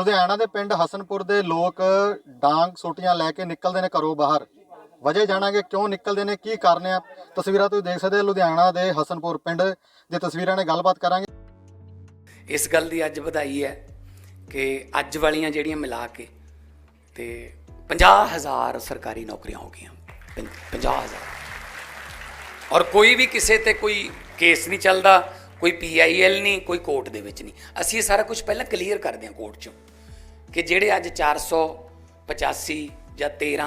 ਲੁਧਿਆਣਾ ਦੇ ਪਿੰਡ ਹਸਨਪੁਰ ਦੇ ਲੋਕ ਡਾਂਗ ਸੋਟੀਆਂ ਲੈ ਕੇ ਨਿਕਲਦੇ ਨੇ ਘਰੋਂ ਬਾਹਰ। ਵਜ੍ਹਾ ਜਾਣਾਂਗੇ ਕਿਉਂ ਨਿਕਲਦੇ ਨੇ, ਕੀ ਕਰਨੇ ਆ? ਤਸਵੀਰਾਂ ਤੁਸੀਂ ਦੇਖ ਸਕਦੇ ਲੁਧਿਆਣਾ ਦੇ ਹਸਨਪੁਰ ਪਿੰਡ ਦੇ ਤਸਵੀਰਾਂ ਨੇ ਗੱਲਬਾਤ ਕਰਾਂਗੇ। ਇਸ ਗੱਲ ਦੀ ਅੱਜ ਵਧਾਈ ਹੈ ਕਿ ਅੱਜ ਵਾਲੀਆਂ ਜਿਹੜੀਆਂ ਮਿਲਾ ਕੇ ਤੇ 50000 ਸਰਕਾਰੀ ਨੌਕਰੀਆਂ ਹੋ ਗਈਆਂ। 50000 ਔਰ ਕੋਈ ਵੀ ਕਿਸੇ ਤੇ ਕੋਈ ਕੇਸ ਨਹੀਂ ਚੱਲਦਾ, ਕੋਈ ਪੀਆਈਐਲ ਨਹੀਂ, ਕੋਈ ਕੋਰਟ ਦੇ ਵਿੱਚ ਨਹੀਂ। ਅਸੀਂ ਇਹ ਸਾਰਾ ਕੁਝ ਪਹਿਲਾਂ ਕਲੀਅਰ ਕਰਦੇ ਹਾਂ ਕੋਰਟ 'ਚੋਂ। ਕਿ ਜਿਹੜੇ ਅੱਜ 485 ਜਾਂ 13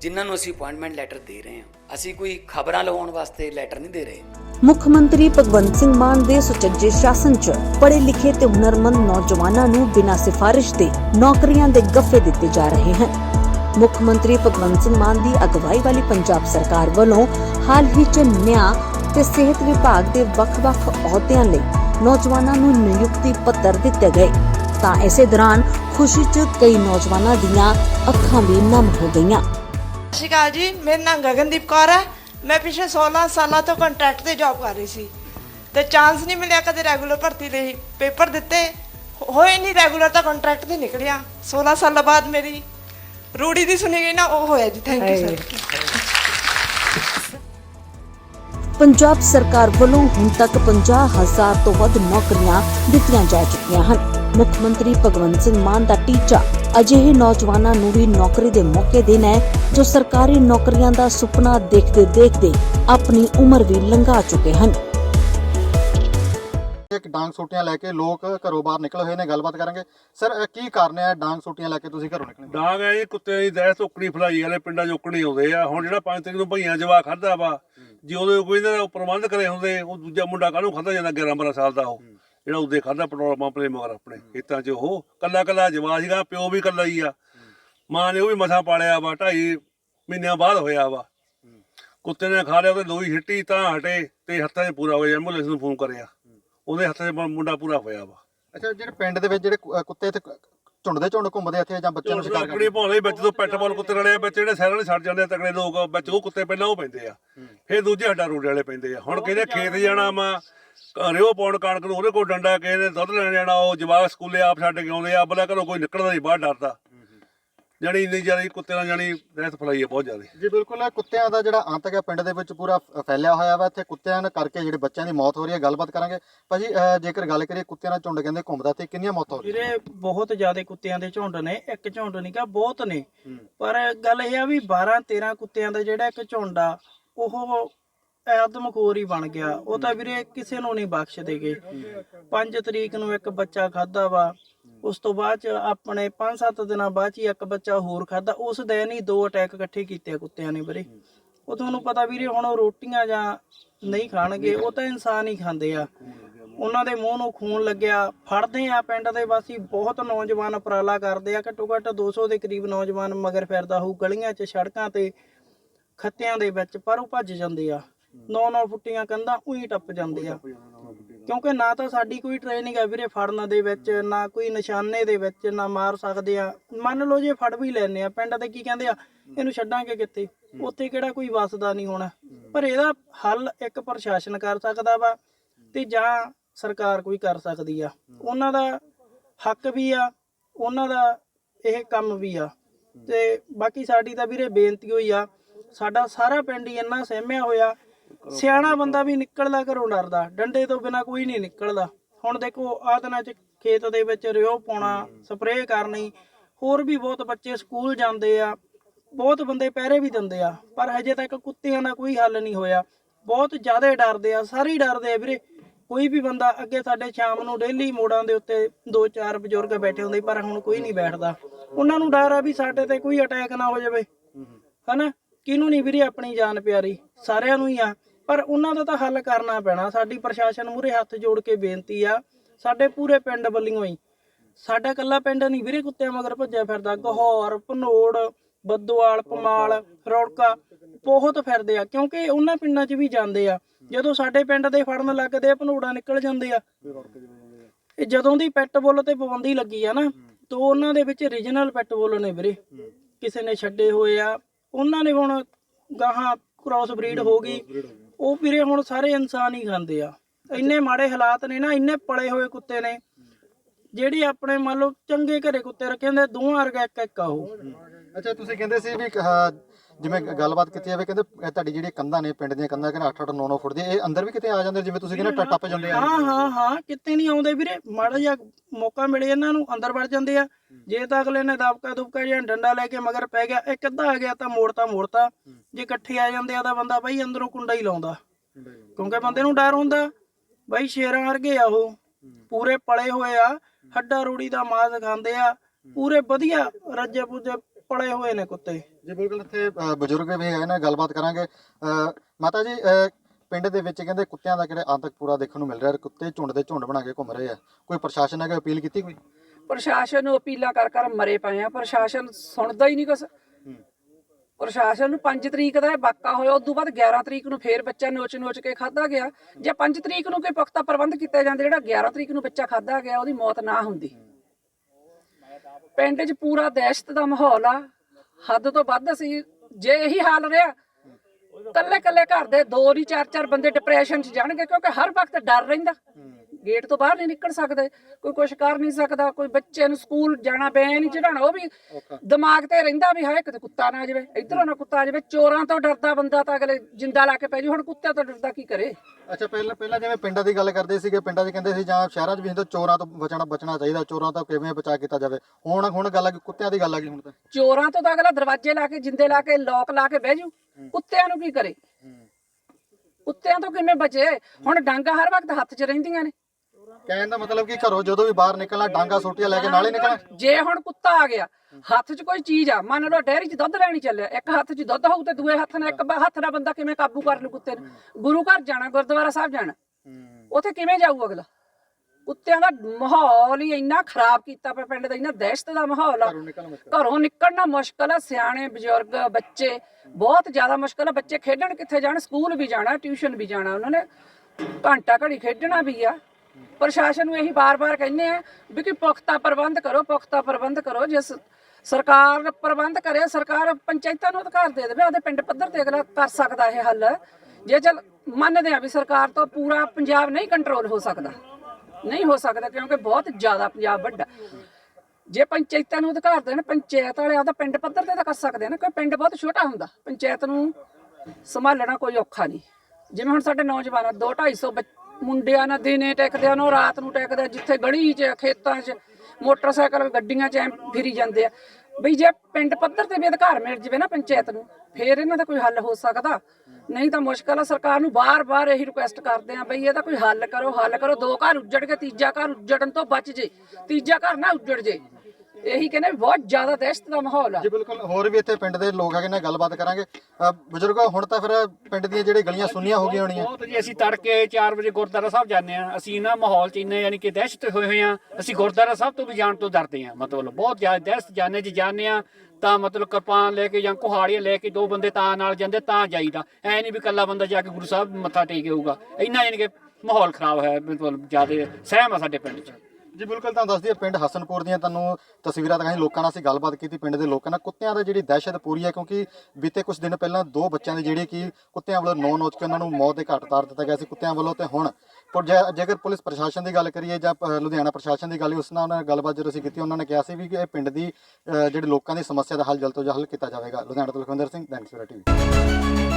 ਜਿਨ੍ਹਾਂ ਨੂੰ ਅਸੀਂ ਅਪਾਇੰਟਮੈਂਟ ਲੈਟਰ ਦੇ ਰਹੇ ਹਾਂ, ਅਸੀਂ ਕੋਈ ਖਬਰਾਂ ਲਵਾਉਣ ਵਾਸਤੇ ਲੈਟਰ ਨਹੀਂ ਦੇ ਰਹੇ। ਮੁੱਖ ਮੰਤਰੀ ਭਗਵੰਤ ਸਿੰਘ ਮਾਨ ਦੇ ਸੁਚੱਜੇ ਸ਼ਾਸਨ 'ਚ ਪੜ੍ਹੇ ਲਿਖੇ ਤੇ ਹੁਨਰਮੰਦ ਨੌਜਵਾਨਾਂ ਨੂੰ ਬਿਨਾਂ ਸਿਫਾਰਿਸ਼ ਦੇ ਨੌਕਰੀਆਂ ਦੇ ਗੱਫੇ ਦਿੱਤੇ ਜਾ ਰਹੇ ਹਨ। ਮੁੱਖ ਮੰਤਰੀ ਭਗਵੰਤ ਸਿੰਘ ਮਾਨ ਦੀ ਅਗਵਾਈ ਵਾਲੀ ਪੰਜਾਬ ਸਰਕਾਰ ਵੱਲੋਂ ਹਾਲ ਹੀ 'ਚ ਨਿਆਂ ਤੇ ਸਿਹਤ ਵਿਭਾਗ ਦੇ ਵੱਖ-ਵੱਖ ਅਹੁਦਿਆਂ ਲਈ ਨੌਜਵਾਨਾਂ ਨੂੰ ਨਿਯੁਕਤੀ ਪੱਤਰ ਦਿੱਤੇ ਗਏ। ਤਾਂ ਇਸੇ ਦੌਰਾਨ ਖੁਸ਼ੀ 'ਚ ਕਈ ਨੌਜਵਾਨਾਂ ਦੀਆਂ ਅੱਖਾਂ ਵੀ ਨਮ ਹੋ ਗਈਆਂ। ਸਤਿ ਸ਼੍ਰੀ ਅਕਾਲ ਜੀ ਮੇਰਾ ਨਾਮ ਗਗਨਦੀਪ ਕੌਰ ਹੈ। ਮੈਂ ਪਿਛਲੇ 16 ਸਾਲਾਂ ਤੋਂ ਕੰਟਰੈਕਟ ਤੇ ਜੌਬ ਕਰ ਰਹੀ ਸੀ। ਤੇ ਚਾਂਸ ਨਹੀਂ ਮਿਲਿਆ ਕਦੇ ਰੈਗੂਲਰ ਭਰਤੀ ਲਈ। ਪੇਪਰ ਦਿੱਤੇ ਹੋਏ ਨਹੀਂ ਰੈਗੂਲਰ ਤਾਂ ਕੰਟਰੈਕਟ ਤੇ ਨਿਕਲਿਆ। 16 ਸਾਲਾਂ ਬਾਅਦ ਮੇਰੀ ਰੂੜੀ ਦੀ ਸੁਣੀ ਗਈ ਨਾ ਉਹ ਹੋਇਆ ਜੀ। ਥੈਂਕ ਯੂ ਸਰ ਪੰਜਾਬ ਸਰਕਾਰ ਵੱਲੋਂ ਹੁਣ ਤੱਕ 50000 ਤੋਂ ਵੱਧ ਨੌਕਰੀਆਂ ਦਿੱਤੀਆਂ ਜਾ ਚੁੱਕੀਆਂ ਹਨ। ਮੁੱਖ ਮੰਤਰੀ ਭਗਵੰਤ ਸਿੰਘ ਮਾਨ ਦਾ ਟੀਚਾ। ਅਜਿਹੇ ਨੌਜਵਾਨਾਂ ਨੂੰ ਵੀ ਨੌਕਰੀ ਦੇ ਮੌਕੇ ਦੇਣਾ ਹੈ ਜੋ ਸਰਕਾਰੀ ਨੌਕਰੀਆਂ ਦਾ ਸੁਪਨਾ ਦੇਖਦੇ ਦੇਖਦੇ ਆਪਣੀ ਉਮਰ ਵੀ ਲੰਘਾ ਚੁੱਕੇ ਹਨ। ਇੱਕ ਡਾਂਗ ਸੋਟੀਆਂ ਲੈ ਕੇ ਲੋਕ ਘਰੋਂ ਬਾਹਰ ਨਿਕਲੇ ਹੋਏ ਨੇ ਗੱਲਬਾਤ ਕਰਾਂਗੇ। ਸਰ ਕੀ ਕਾਰਨ ਹੈ ਡਾਂਗ ਸੋਟੀਆਂ ਲੈ ਕੇ ਤੁਸੀਂ ਘਰੋਂ ਨਿਕਲੇ? ਡਾਂਗ ਹੈ ਇਹ ਕੁੱਤੇ ਦੀ ਦਹਿਸ ਉਕੜੀ ਫਲਾਈ ਵਾਲੇ ਪਿੰਡਾਂ 'ਚ ਉਕੜੀ ਆਉਂਦੇ ਆ। ਹੁਣ ਜਿਹੜਾ ਪੰਜ ਤਰੀਕ ਨੂੰ ਭਈਆਂ ਜਵਾ ਖਾਦਾ ਵਾ ਜੇ ਉਹਦੇ ਕੋਈ ਇਹਨਾਂ ਦਾ ਪ੍ਰਬੰਧ ਕਰੇ ਹੁੰਦੇ ਉਹ ਦੂਜਾ ਮੁੰਡਾ ਕਾਹਨੂੰ ਖਾਦਾ ਜਾਂਦਾ 11 12 ਸਾਲ ਦਾ ਉਹ? ਜਿਹੜਾ ਉਹਦੇ ਖਾਦਾ ਪੈਟਰੋਲ ਪੰਪ ਦੇ ਮਗਰ ਆਪਣੇ ਖੇਤਾਂ 'ਚ ਉਹ ਕੱਲਾ ਕੱਲਾ ਜਵਾ ਸੀਗਾ ਪਿਓ ਵੀ ਕੱਲਾ ਹੀ ਆ। ਮਾਂ ਨੇ ਉਹ ਵੀ ਮਸਾਂ ਪਾਲਿਆ ਵਾ ਢਾਈ ਮਹੀਨਿਆਂ ਬਾਅਦ ਹੋਇਆ ਵਾ। ਕੁੱਤੇ ਨੇ ਖਾ ਲਿਆ ਉਹਦੇ ਲੋਈ ਛਿੱਟੀ ਤਾਂ ਹਟੇ ਤੇ ਹੱਥਾਂ 'ਚ ਪੂਰਾ ਹੋਇਆ ਐਂਬੂਲੈਂਸ ਨੂੰ ਫੋਨ ਕਰਿਆ। ਉਹਦੇ ਹੱਥਾਂ 'ਚ ਮੁੰਡਾ ਪੂਰਾ ਹੋਇਆ ਵਾ। ਅੱਛਾ ਜਿਹੜੇ ਪਿੰਡ ਦੇ ਵਿੱਚ ਜਿਹੜੇ ਕੁੱਤੇ ਇੱਥੇ ਝੁੰਡ ਦੇ ਝੁੰਡ ਘੁੰਮਦੇ ਇੱਥੇ ਜਾਂ ਬੱਚਿਆਂ ਨੂੰ ਸ਼ਿਕਾਰ ਆਪਣੀ ਕਰਦੇ? ਭਾਵੇਂ ਵਿੱਚ ਤੋਂ ਪੈਟਬੋਲ ਕੁੱਤੇ ਰਲੇ ਆ, ਵਿੱਚ ਜਿਹੜੇ ਸਹਿਰਾਂ ਦੇ ਛੱਡ ਜਾਂਦੇ ਆ ਤਕੜੇ ਲੋਕ ਵਿੱਚ ਉਹ ਕੁੱਤੇ ਪਹਿਲਾਂ ਉਹ ਪੈਂਦੇ ਆ। ਫਿਰ ਦੂਜੇ ਹੱਡਾ ਰੂੜੇ ਵਾਲੇ ਪੈਂਦੇ ਆ। ਹੁਣ ਕਹਿੰਦੇ ਖੇਤ ਜਾਣਾ ਵਾ ਰਿਓ ਪਾਉਣ ਕਣਕ ਨੂੰ ਉਹਦੇ ਕੋਲ ਡੰਡਾ ਕਿਸੇ ਨੇ ਦੁੱਧ ਲੈਣ ਜਾਣਾ ਉਹ ਜਵਾਕ ਸਕੂਲੇ ਆਪ ਛੱਡ ਕੇ ਆਉਂਦੇ ਆ ਅਬਲਾ ਘਰੋਂ ਕੋਈ ਨਿਕਲਦਾ ਨਹੀਂ ਬਾਹਰ ਡਰਦਾ। ਜਾਣੀ ਇੰਨੀ ਜ਼ਿਆਦਾ ਕੁੱਤੇ ਨਾਲ ਜਾਣੀ ਰਹਿਤ ਫਲਾਈ ਆ ਬਹੁਤ ਜ਼ਿਆਦਾ। ਜੀ ਬਿਲਕੁਲ ਇਹ ਕੁੱਤਿਆਂ ਦਾ ਜਿਹੜਾ ਆਤੰਕ ਹੈ ਪਿੰਡ ਦੇ ਵਿੱਚ ਪੂਰਾ ਫੈਲਿਆ ਹੋਇਆ ਵਾ ਇੱਥੇ ਕੁੱਤਿਆਂ ਨੇ ਕਰਕੇ ਜਿਹੜੇ ਬੱਚਿਆਂ ਦੀ ਮੌਤ ਹੋ ਰਹੀ ਹੈ ਗੱਲਬਾਤ ਕਰਾਂਗੇ। ਭਾਜੀ ਜੇਕਰ ਗੱਲ ਕਰੀਏ ਕੁੱਤਿਆਂ ਦਾ ਝੁੰਡ ਕਹਿੰਦੇ ਘੁੰਮਦਾ ਤੇ ਕਿੰਨੀਆਂ ਮੌਤਾਂ ਹੋ ਰਹੀਆਂ? ਵੀਰੇ ਬਹੁਤ ਜ਼ਿਆਦਾ ਕੁੱਤਿਆਂ ਦੇ ਝੁੰਡ ਨੇ ਇੱਕ ਝੁੰਡ ਨਹੀਂ ਕਾ ਬਹੁਤ ਨੇ। ਪਰ ਗੱਲ ਇਹ ਆ ਵੀ 12 13 ਕੁੱਤਿਆਂ ਦਾ ਜਿਹੜਾ ਇੱਕ ਝੁੰਡ ਆ ਉਹ ਆਦਮਖੋਰ ਹੀ ਬਣ ਗਿਆ। ਉਹ ਤਾਂ ਵੀਰੇ ਕਿਸੇ ਨੂੰ ਨਹੀਂ ਬਖਸ਼ ਦੇਗੇ। 5 ਤਰੀਕ ਨੂੰ ਇੱਕ ਬੱਚਾ ਖਾਦਾ ਵਾ। ਉਸ ਤੋਂ ਬਾਅਦ ਚ ਆਪਣੇ 5-7 ਦਿਨਾਂ ਬਾਅਦ ਚ ਇੱਕ ਬੱਚਾ ਹੋਰ ਖਾਦਾ ਉਸ ਦਿਨ ਹੀ ਦੋ ਅਟੈਕ ਇਕੱਠੇ ਕੀਤੇ ਕੁੱਤਿਆਂ ਨੇ ਵੀਰੇ। ਉਹ ਤੁਹਾਨੂੰ ਪਤਾ ਵੀਰੇ ਹੁਣ ਉਹ ਰੋਟੀਆਂ ਜਾਂ ਨਹੀਂ ਖਾਣਗੇ, ਉਹ ਤਾਂ ਇਨਸਾਨ ਹੀ ਖਾਂਦੇ ਆ। ਉਹਨਾਂ ਦੇ ਮੂੰਹ ਨੂੰ ਖੂਨ ਲੱਗਿਆ। ਫੜਦੇ ਆ ਪਿੰਡ ਦੇ ਵਾਸੀ, ਬਹੁਤ ਨੌਜਵਾਨ ਉਪਰਾਲਾ ਕਰਦੇ ਆ। ਘੱਟੋ ਘੱਟ 200 ਦੇ ਕਰੀਬ ਨੌਜਵਾਨ ਮਗਰ ਫਿਰਦਾ ਹੋਊ, ਗਲੀਆਂ 'ਚ, ਸੜਕਾਂ ਤੇ, ਖੱਤਿਆਂ ਦੇ ਵਿੱਚ, ਪਰ ਉਹ ਭੱਜ ਜਾਂਦੇ ਆ। ਨੌ ਨੌ ਫੁੱਟੀਆਂ ਕੰਧਾਂ ਉਹੀ ਟੱਪ ਜਾਂਦੇ ਆ ਕਿਉਂਕਿ ਨਾ ਤਾਂ ਸਾਡੀ ਕੋਈ ਟ੍ਰੇਨਿੰਗ ਹੈ ਵੀਰੇ ਫੜਨ ਦੇ ਵਿੱਚ ਨਾ ਕੋਈ ਨਿਸ਼ਾਨੇ ਦੇ ਵਿੱਚ ਨਾ ਮਾਰ ਸਕਦੇ ਆ। ਮੰਨ ਲਓ ਜੇ ਫੜ ਵੀ ਲੈਨੇ ਆ ਪਿੰਡ ਦੇ ਕੀ ਕਹਿੰਦੇ ਆ ਇਹਨੂੰ ਛੱਡਾਂਗੇ ਕਿੱਥੇ? ਉੱਥੇ ਕਿਹੜਾ ਕੋਈ ਵਸਦਾ ਨਹੀਂ ਹੋਣਾ। ਪਰ ਇਹਦਾ ਹੱਲ ਇੱਕ ਪ੍ਰਸ਼ਾਸਨ ਕਰ ਸਕਦਾ ਵਾ ਤੇ ਜਾਂ ਸਰਕਾਰ ਕੋਈ ਕਰ ਸਕਦੀ ਆ। ਉਹਨਾਂ ਦਾ ਹੱਕ ਵੀ ਆ ਉਹਨਾਂ ਦਾ ਇਹ ਕੰਮ ਵੀ ਆ। ਤੇ ਬਾਕੀ ਸਾਡੀ ਤਾਂ ਵੀਰੇ ਬੇਨਤੀ ਹੋਈ ਆ ਸਾਡਾ ਸਾਰਾ ਪਿੰਡ ਹੀ ਇੰਨਾ ਸਹਿਮਿਆ ਹੋਇਆ ਸਿਆਣਾ ਬੰਦਾ ਵੀ ਨਿਕਲਦਾ ਘਰੋਂ ਡਰਦਾ ਡੰਡੇ ਤੋਂ ਬਿਨਾ ਕੋਈ ਨਹੀਂ ਨਿਕਲਦਾ। ਹੁਣ ਦੇਖੋ ਆਹ ਦਿਨਾਂ 'ਚ ਖੇਤ ਦੇ ਵਿੱਚ ਰਿਓ ਪਾਉਣਾ ਸਪਰੇਅ ਕਰਨੀ ਹੋਰ ਵੀ ਬਹੁਤ ਬੱਚੇ ਸਕੂਲ ਜਾਂਦੇ ਆ ਬਹੁਤ ਬੰਦੇ ਪਹਿਰੇ ਵੀ ਦਿੰਦੇ ਆ ਪਰ ਹਜੇ ਤੱਕ ਕੁੱਤਿਆਂ ਦਾ ਕੋਈ ਹੱਲ ਨਹੀਂ ਹੋਇਆ। ਬਹੁਤ ਜ਼ਿਆਦਾ ਡਰਦੇ ਆ ਸਾਰੇ ਡਰਦੇ ਆ ਵੀਰੇ। ਕੋਈ ਵੀ ਬੰਦਾ ਅੱਗੇ ਸਾਡੇ ਸ਼ਾਮ ਨੂੰ ਡੇਲੀ ਮੋੜਾਂ ਦੇ ਉੱਤੇ ਦੋ ਚਾਰ ਬਜ਼ੁਰਗ ਬੈਠੇ ਹੁੰਦੇ ਪਰ ਹੁਣ ਕੋਈ ਨਹੀਂ ਬੈਠਦਾ। ਉਹਨਾਂ ਨੂੰ ਡਰ ਆ ਵੀ ਸਾਡੇ ਤੇ ਕੋਈ ਅਟੈਕ ਨਾ ਹੋ ਜਾਵੇ। ਹਨਾ? ਕਿਹਨੂੰ ਨਹੀਂ ਵੀਰੇ ਆਪਣੀ ਜਾਨ ਪਿਆਰੀ? ਸਾਰਿਆਂ ਨੂੰ ਹੀ ਆ। ਪਰ ਉਹਨਾਂ ਦਾ ਤਾਂ ਹੱਲ ਕਰਨਾ ਪੈਣਾ। ਸਾਡੀ ਪ੍ਰਸ਼ਾਸਨ ਮੂਰੇ ਹੱਥ ਜੋੜ ਕੇ ਬੇਨਤੀ ਆ। ਸਾਡੇ ਪੂਰੇ ਪਿੰਡ ਵੱਲੋਂ ਹੀ। ਸਾਡਾ ਕੱਲਾ ਪਿੰਡ ਨਹੀਂ ਵੀਰੇ ਕੁੱਤਿਆਂ ਮਗਰ ਭੱਜਿਆ ਫਿਰਦਾ। ਗਹੌਰ, ਭਨੋੜ, ਬੱਦੋਵਾਲ ਪਮਾਲ ਰੌੜਕਾ ਬਹੁਤ ਫਿਰਦੇ ਆ। ਕਿਉਂਕਿ ਉਹਨਾਂ ਪਿੰਡਾਂ 'ਚ ਵੀ ਜਾਂਦੇ ਆ। ਜਦੋਂ ਸਾਡੇ ਪਿੰਡ ਦੇ ਫੜਨ ਲੱਗਦੇ ਆ, ਭਨੋੜਾ ਨਿਕਲ ਜਾਂਦੇ ਆ। ਇਹ ਜਦੋਂ ਦੀ ਪੈਟ ਬੁੱਲ ਤੇ ਪਾਬੰਦੀ ਲੱਗੀ ਆ ਨਾ, ਤੋਂ ਉਹਨਾਂ ਦੇ ਵਿੱਚ ਰੀਜਨਲ ਪੈਟ ਬੁੱਲ ਨੇ ਵੀਰੇ। ਕਿਸੇ ਨੇ ਛੱਡੇ ਹੋਏ ਆ। ਉਹਨਾਂ ਨੇ ਹੁਣ ਗਾਹਾਂ ਕ੍ਰਾਸ ਬਰੀਡ ਹੋ ਗਈ। ਉਹ ਵੀਰੇ ਹੁਣ ਸਾਰੇ ਇਨਸਾਨ ਹੀ ਖਾਂਦੇ ਆ। ਇੰਨੇ ਮਾੜੇ ਹਾਲਾਤ ਨੇ ਨਾ ਇੰਨੇ ਪਲੇ ਹੋਏ ਕੁੱਤੇ ਨੇ। ਜਿਹੜੀ ਆਪਣੇ ਮੰਨ ਲਓ ਚੰਗੇ ਘਰੇ ਕੁੱਤੇ ਰੱਖੇ ਹੁੰਦੇ ਦੋਹਾਂ ਵਰਗਾ ਇੱਕ ਇੱਕ ਆ ਉਹ। ਅੱਛਾ ਤੁਸੀਂ ਕਹਿੰਦੇ ਸੀ ਵੀ ਜਿਵੇਂ ਗੱਲਬਾਤ ਕੀਤੀ ਜਾਵੇ ਕਹਿੰਦੇ ਇਹ ਤੁਹਾਡੀ ਜਿਹੜੀ ਕੰਧਾਂ ਨੇ ਪਿੰਡ ਦੀਆਂ ਕੰਧਾਂ ਕਹਿੰਦੇ 8 8 9 9 ਫੁੱਟ ਦੀਆਂ ਇਹ ਅੰਦਰ ਵੀ ਕਿਤੇ ਆ ਜਾਂਦੇ ਜਿਵੇਂ ਤੁਸੀਂ ਕਹਿੰਦੇ ਟੱਪ ਜਾਂਦੇ ਆ। ਹਾਂ ਹਾਂ ਹਾਂ ਕਿਤੇ ਨਹੀਂ ਆਉਂਦੇ ਵੀਰੇ ਮਾੜਾ ਜਿਹਾ ਮੌਕਾ ਮਿਲੇ ਇਹਨਾਂ ਨੂੰ ਅੰਦਰ ਵੜ ਜਾਂਦੇ ਆ। ਜੇ ਤਾਂ ਅਗਲੇ ਨੇ ਦਬਕਾ ਦੁਬਕਾ ਜਾਂ ਡੰਡਾ ਲੈ ਕੇ ਮਗਰ ਪੈ ਗਿਆ ਇੱਕ ਅੱਧਾ ਆ ਗਿਆ ਤਾਂ ਮੋੜਤਾ ਮੋੜਤਾ। ਜੇ ਇਕੱਠੇ ਆ ਜਾਂਦੇ ਆ ਤਾਂ ਬੰਦਾ ਬਾਈ ਅੰਦਰੋਂ ਕੁੰਡਾ ਹੀ ਲਾਉਂਦਾ। ਕਿਉਂਕਿ ਬੰਦੇ ਨੂੰ ਡਰ ਹੁੰਦਾ ਬਾਈ ਸ਼ੇਰਾਂ ਵਰਗੇ ਆ ਉਹ। ਪੂਰੇ ਪਲੇ ਹੋਏ ਆ ਹੱਡਾ ਰੂੜੀ ਦਾ ਮਾਸ ਖਾਂਦੇ ਆ। ਪੂਰੇ ਵਧੀਆ ਰੱਜੇ ਪੁੱਜੇ ਪਲੇ ਹੋਏ ਨੇ ਕੁੱਤੇ। ਜੀ ਬਿਲਕੁਲ ਇੱਥੇ ਅ, ਬਜ਼ੁਰਗ ਵੀ ਹੈ ਨਾ ਗੱਲਬਾਤ ਕਰਾਂਗੇ। ਅ, ਮਾਤਾ ਜੀ ਅ, ਪਿੰਡ ਦੇ ਵਿੱਚ ਕਹਿੰਦੇ ਕੁੱਤਿਆਂ ਦਾ ਕਿਹੜੇ ਆਤੰਕ ਪੂਰਾ ਦੇਖਣ ਨੂੰ ਮਿਲ ਰਿਹਾ ਕੁੱਤੇ ਝੁੰਡ ਦੇ ਝੁੰਡ ਬਣਾ ਕੇ ਘੁੰਮ ਰਹੇ ਆ। ਕੋਈ ਪ੍ਰਸ਼ਾਸਨ ਨੇ ਕੋਈ ਅਪੀਲ ਕੀਤੀ ਕੋਈ? ਪ੍ਰਸ਼ਾਸਨ ਨੂੰ ਅਪੀਲਾਂ ਕਰ ਕਰ ਮਰੇ ਪਏ ਆ। ਪ੍ਰਸ਼ਾਸਨ ਸੁਣਦਾ ਹੀ ਨਹੀਂ ਕੁਛ। ਪ੍ਰਸ਼ਾਸਨ ਨੂੰ 5 ਤਰੀਕ ਦਾ ਇਹ ਵਾਕਾ ਹੋਇਆ ਉਸ ਤੋਂ ਬਾਅਦ 11 ਤਰੀਕ ਨੂੰ ਫੇਰ ਬੱਚਾ ਨੋਚ ਨੋਚ ਕੇ ਖਾਦਾ ਗਿਆ। ਜੇ 5 ਤਰੀਕ ਨੂੰ ਕੋਈ ਪੁਖਤਾ ਪ੍ਰਬੰਧ ਕੀਤਾ ਜਾਂਦਾ ਜਿਹੜਾ 11 ਤਰੀਕ ਨੂੰ ਬੱਚਾ ਖਾਦਾ ਗਿਆ ਉਹਦੀ ਮੌਤ ਨਾ ਹੁੰਦੀ। ਪਿੰਡ 'ਚ ਪੂਰਾ ਦਹਿਸ਼ਤ ਦਾ ਮਾਹੌਲ ਆ। ਹੱਦ ਤੋਂ ਵੱਧ ਸੀ ਜੇ ਇਹੀ ਹਾਲ ਰਿਹਾ ਕੱਲੇ ਕੱਲੇ ਘਰ ਦੇ ਦੋ ਨਹੀਂ ਚਾਰ ਚਾਰ ਬੰਦੇ ਡਿਪਰੈਸ਼ਨ 'ਚ ਜਾਣਗੇ, ਕਿਉਂਕਿ ਹਰ ਵਕਤ ਡਰ ਰਹਿੰਦਾ। ਗੇਟ ਤੋਂ ਬਾਹਰ ਨਹੀਂ ਨਿਕਲ ਸਕਦੇ ਕੋਈ ਕੁਛ ਕਰ ਨਹੀਂ ਸਕਦਾ ਕੋਈ ਬੱਚੇ ਨੂੰ ਸਕੂਲ ਜਾਣਾ ਪਿਆ ਨਹੀਂ ਚੜਾਣਾ ਉਹ ਵੀ ਦਿਮਾਗ ਤੇ ਰਹਿੰਦਾ ਵੀ ਹਾਏ ਕਿਤੇ ਕੁੱਤਾ ਨਾ ਆ ਜਾਵੇ ਇਧਰੋਂ ਨਾ ਕੁੱਤਾ ਆ ਜਾਵੇ ਚੋਰਾਂ ਤੋਂ ਡਰਦਾ ਬੰਦਾ ਤਾਂ ਅਗਲੇ ਜਿੰਦਾ ਲਾ ਕੇ ਪੈ ਜੂ ਹੁਣ ਕੁੱਤੇ ਤੋਂ ਡਰਦਾ ਕੀ ਕਰੇ? ਅੱਛਾ ਪਹਿਲਾਂ ਪਹਿਲਾਂ ਜਿਵੇਂ ਪਿੰਡਾਂ ਦੀ ਗੱਲ ਕਰਦੇ ਸੀਗੇ ਪਿੰਡਾਂ 'ਚ ਕਹਿੰਦੇ ਸੀ ਜਾਂ ਸ਼ਹਿਰਾਂ 'ਚ ਵੀ ਹੁੰਦੇ ਚੋਰਾਂ ਤੋਂ ਬਚਣਾ ਬਚਣਾ ਚਾਹੀਦਾ ਚੋਰਾਂ ਤੋਂ ਕਿਵੇਂ ਬਚਾ ਕੀਤਾ ਜਾਵੇ। ਹੁਣ ਹੁਣ ਗੱਲ ਆ ਕਿ ਕੁੱਤਿਆਂ ਦੀ ਗੱਲ ਆ ਗਈ ਹੁਣ ਤਾਂ। ਚੋਰਾਂ ਤੋਂ ਤਾਂ ਅਗਲਾ ਦਰਵਾਜ਼ੇ ਲਾ ਕੇ ਜਿੰਦੇ ਲਾ ਕੇ ਲੋਕ ਲਾ ਕੇ ਬਹਿ ਜੂ ਕੁੱਤਿਆਂ ਨੂੰ ਕੀ ਕਰੇ? ਕੁੱਤਿਆਂ ਤੋਂ ਕਿਵੇਂ ਬਚੇ? ਹੁਣ ਡਾਂਗਾ ਹਰ ਵਕਤ ਹੱਥ 'ਚ ਰਹਿੰਦੀਆਂ ਨੇ। ਕਹਿਣ ਦਾ ਮਤਲਬ ਕਿ ਘਰੋਂ ਜਦੋਂ ਵੀ ਬਾਹਰ ਨਿਕਲਣਾ ਡਾਂਗਾ ਸੋਟੀਆਂ ਲੈ ਕੇ ਨਾਲੇ ਨਿਕਲਣਾ। ਜੇ ਹੁਣ ਕੁੱਤਾ ਆ ਗਿਆ ਹੱਥ 'ਚ ਕੋਈ ਚੀਜ਼ ਆ ਮੰਨ ਲਓ ਡੈਰੀ 'ਚ ਦੁੱਧ ਲੈਣੀ ਚੱਲਿਆ ਇੱਕ ਹੱਥ 'ਚ ਦੁੱਧ ਹੋਊ ਤੇ ਦੂਏ ਹੱਥ ਨਾਲ ਇੱਕ ਬ- ਹੱਥ ਨਾਲ ਬੰਦਾ ਕਿਵੇਂ ਕਾਬੂ ਕਰ ਲੂ ਕੁੱਤੇ ਨੂੰ? ਗੁਰੂ ਘਰ ਜਾਣਾ ਗੁਰਦੁਆਰਾ ਸਾਹਿਬ ਜਾਣਾ। ਉੱਥੇ ਕਿਵੇਂ ਜਾਊ ਅਗਲਾ? ਕੁੱਤਿਆਂ ਦਾ ਮਾਹੌਲ ਹੀ ਇੰਨਾ ਖਰਾਬ ਕੀਤਾ ਪਿਆ ਪਿੰਡ ਦਾ ਇੰਨਾ ਦਹਿਸ਼ਤ ਦਾ ਮਾਹੌਲ ਆ। ਘਰੋਂ ਨਿਕਲਣਾ ਮੁਸ਼ਕਲ ਆ ਸਿਆਣੇ ਬਜ਼ੁਰਗ ਬੱਚੇ ਬਹੁਤ ਜ਼ਿਆਦਾ ਮੁਸ਼ਕਲ ਆ। ਬੱਚੇ ਖੇਡਣ ਕਿੱਥੇ ਜਾਣ? ਸਕੂਲ ਵੀ ਜਾਣਾ ਟਿਊਸ਼ਨ ਵੀ ਜਾਣਾ ਉਹਨਾਂ ਨੇ। ਘੰਟਾ ਘੜੀ ਖੇਡਣਾ ਵੀ ਆ। ਪ੍ਰਸ਼ਾਸਨ ਨੂੰ ਇਹੀ ਬਾਰ-ਬਾਰ ਕਹਿੰਦੇ ਆ ਵੀ ਕਿ ਪੁਖਤਾ ਪ੍ਰਬੰਧ ਕਰੋ, ਪੁਖਤਾ ਪ੍ਰਬੰਧ ਕਰੋ। ਜਿਸ ਸਰਕਾਰ ਪ੍ਰਬੰਧ ਕਰੇ, ਸਰਕਾਰ ਪੰਚਾਇਤਾਂ ਨੂੰ ਅਧਿਕਾਰ ਦੇ ਦੇਵੇ ਉਹਦੇ ਪਿੰਡ ਪੱਧਰ ਤੇ ਅਗਲਾ ਕਰ ਸਕਦਾ ਇਹ ਹੱਲ। ਜੇ ਚਲ ਮੰਨਦੇ ਆ ਵੀ ਸਰਕਾਰ ਤੋਂ ਪੂਰਾ ਪੰਜਾਬ ਨਹੀਂ ਕੰਟਰੋਲ ਹੋ ਸਕਦਾ, ਨਹੀਂ ਹੋ ਸਕਦਾ ਕਿਉਂਕਿ ਬਹੁਤ ਜ਼ਿਆਦਾ ਪੰਜਾਬ ਵੱਡਾ। ਜੇ ਪੰਚਾਇਤਾਂ ਨੂੰ ਅਧਿਕਾਰ ਦੇਣ, ਪੰਚਾਇਤ ਵਾਲੇ ਆਪਦਾ ਪਿੰਡ ਪੱਧਰ ਤੇ ਤਾਂ ਕਰ ਸਕਦੇ ਨੇ, ਕੋਈ ਪਿੰਡ ਬਹੁਤ ਛੋਟਾ ਹੁੰਦਾ, ਪੰਚਾਇਤ ਨੂੰ ਸੰਭਾਲਣਾ ਕੋਈ ਔਖਾ ਨਹੀਂ। ਜਿਵੇਂ ਹੁਣ ਸਾਡੇ ਨੌਜਵਾਨ 2 250 ਮੁੰਡਿਆਂ ਨਾਲ ਦਿਨੇ ਟਿਕਦੇ ਆ ਉਹ ਰਾਤ ਨੂੰ ਟਿਕਦੇ ਆ, ਜਿੱਥੇ ਗਲੀ 'ਚ ਖੇਤਾਂ 'ਚ ਮੋਟਰਸਾਈਕਲ ਗੱਡੀਆਂ 'ਚ ਐਂ ਫਿਰੀ ਜਾਂਦੇ ਆ। ਬਈ ਜੇ ਪਿੰਡ ਪੱਧਰ ਤੇ ਵੀ ਅਧਿਕਾਰ ਮਿਲ ਜਵੇ ਨਾ ਪੰਚਾਇਤ ਨੂੰ ਫੇਰ ਇਹਨਾਂ ਦਾ ਕੋਈ ਹੱਲ ਹੋ ਸਕਦਾ। ਨਹੀਂ ਤਾਂ ਮੁਸ਼ਕਲ ਆ ਸਰਕਾਰ ਨੂੰ ਬਾਰ-ਬਾਰ ਇਹੀ ਰਿਕੁਐਸਟ ਕਰਦੇ ਆ ਬਈ ਇਹਦਾ ਕੋਈ ਹੱਲ ਕਰੋ ਹੱਲ ਕਰੋ ਦੋ ਘਰ ਉੱਜੜ ਕੇ ਤੀਜਾ ਘਰ ਉੱਜੜਨ ਤੋਂ ਬਚ ਜੇ ਤੀਜਾ ਘਰ ਨਾ ਉੱਜੜ ਜੇ। ਇਹੀ ਕਹਿੰਦੇ ਬਹੁਤ ਜ਼ਿਆਦਾ ਦਹਿਸ਼ਤ ਦਾ ਮਾਹੌਲ ਆ। ਜੀ ਬਿਲਕੁਲ। ਹੋਰ ਵੀ ਇੱਥੇ ਪਿੰਡ ਦੇ ਲੋਕ ਹੈਗੇ ਨੇ ਗੱਲਬਾਤ ਕਰਾਂਗੇ। ਅ, ਬਜ਼ੁਰਗੋ ਹੁਣ ਤਾਂ ਫਿਰ ਪਿੰਡ ਦੀਆਂ ਜਿਹੜੇ ਗਲੀਆਂ ਸੁੰਨੀਆਂ ਹੋ ਗਈਆਂ ਹੋਣੀਆਂ। ਬਹੁਤ ਜੀ ਅਸੀਂ ਤੜਕੇ 4 ਵਜੇ ਗੁਰਦੁਆਰਾ ਸਾਹਿਬ ਜਾਂਦੇ ਆ ਅਸੀਂ ਨਾ ਮਾਹੌਲ ਚ ਇੰਨੇ ਯਾਨੀ ਕਿ ਦਹਿਸ਼ਤ ਹੋਏ ਹੋਏ ਆ ਅਸੀਂ ਗੁਰਦੁਆਰਾ ਸਾਹਿਬ ਤੋਂ ਵੀ ਜਾਣ ਤੋਂ ਡਰਦੇ ਆ ਮਤਲਬ ਬਹੁਤ ਜ਼ਿਆਦਾ ਦਹਿਸ਼ਤ ਜਾਣੇ ਚ ਜਾਂਦੇ ਆ ਤਾਂ ਮਤਲਬ ਕਿਰਪਾਨ ਲੈ ਕੇ ਜਾਂ ਕੁਹਾੜੀਆਂ ਲੈ ਕੇ ਦੋ ਬੰਦੇ ਤਾਂ ਨਾਲ ਜਾਂਦੇ ਤਾਂ ਜਾਈਦਾ। ਐ ਨਹੀਂ ਵੀ ਇਕੱਲਾ ਬੰਦਾ ਜਾ ਕੇ ਗੁਰੂ ਸਾਹਿਬ ਮੱਥਾ ਟੇਕੇ ਹੋਊਗਾ ਇੰਨਾ ਯਾਨੀ ਕਿ ਮਾਹੌਲ ਖਰਾਬ ਹੋਇਆ ਮਤਲਬ ਜ਼ਿਆਦਾ ਸਹਿਮ ਆ ਸਾਡੇ ਪਿੰਡ ਚ। ਜੀ ਬਿਲਕੁਲ ਤੁਹਾਨੂੰ ਦੱਸ ਦਈਏ ਪਿੰਡ ਹਸਨਪੁਰ ਦੀਆਂ ਤੁਹਾਨੂੰ ਤਸਵੀਰਾਂ ਦਿਖਾਈ ਲੋਕਾਂ ਨਾਲ ਅਸੀਂ ਗੱਲਬਾਤ ਕੀਤੀ ਪਿੰਡ ਦੇ ਲੋਕਾਂ ਨਾਲ। ਕੁੱਤਿਆਂ ਦਾ ਜਿਹੜੀ ਦਹਿਸ਼ਤ ਪੂਰੀ ਹੈ ਕਿਉਂਕਿ ਬੀਤੇ ਕੁਝ ਦਿਨ ਪਹਿਲਾਂ ਦੋ ਬੱਚਿਆਂ ਦੇ ਜਿਹੜੇ ਕਿ ਕੁੱਤਿਆਂ ਵੱਲੋਂ ਨੌ ਨੋਚ ਕੇ ਉਹਨਾਂ ਨੂੰ ਮੌਤ ਦੇ ਘਾਟ ਉਤਾਰ ਦਿੱਤਾ ਗਿਆ ਸੀ ਕੁੱਤਿਆਂ ਵੱਲੋਂ ਤੇ ਹੁਣ ਪਰ ਜੇਕਰ ਪੁਲਿਸ ਪ੍ਰਸ਼ਾਸਨ ਦੀ ਗੱਲ ਕਰੀਏ ਜਾਂ ਲੁਧਿਆਣਾ ਪ੍ਰਸ਼ਾਸਨ ਦੀ ਗੱਲ ਉਸ ਨਾਲ ਉਹਨਾਂ ਨਾਲ ਗੱਲਬਾਤ ਜਦੋਂ ਅਸੀਂ ਕੀਤੀ ਉਹਨਾਂ ਨੇ ਕਿਹਾ ਸੀ ਵੀ ਕਿ ਇਹ ਪਿੰਡ ਦੀ ਅ, ਜਿਹੜੇ ਲੋਕਾਂ ਦੀ ਸਮੱਸਿਆ ਦਾ ਹੱਲ ਜਲਦ ਤੋਂ ਜਲਦ ਕੀਤਾ ਜਾਵੇਗਾ। ਲੁਧਿਆਣਾ ਤੋਂ ਲਖਵਿੰਦਰ ਸਿੰਘ ਦੈਨਿਕ ਸਵੇਰਾ ਟੀਵੀ।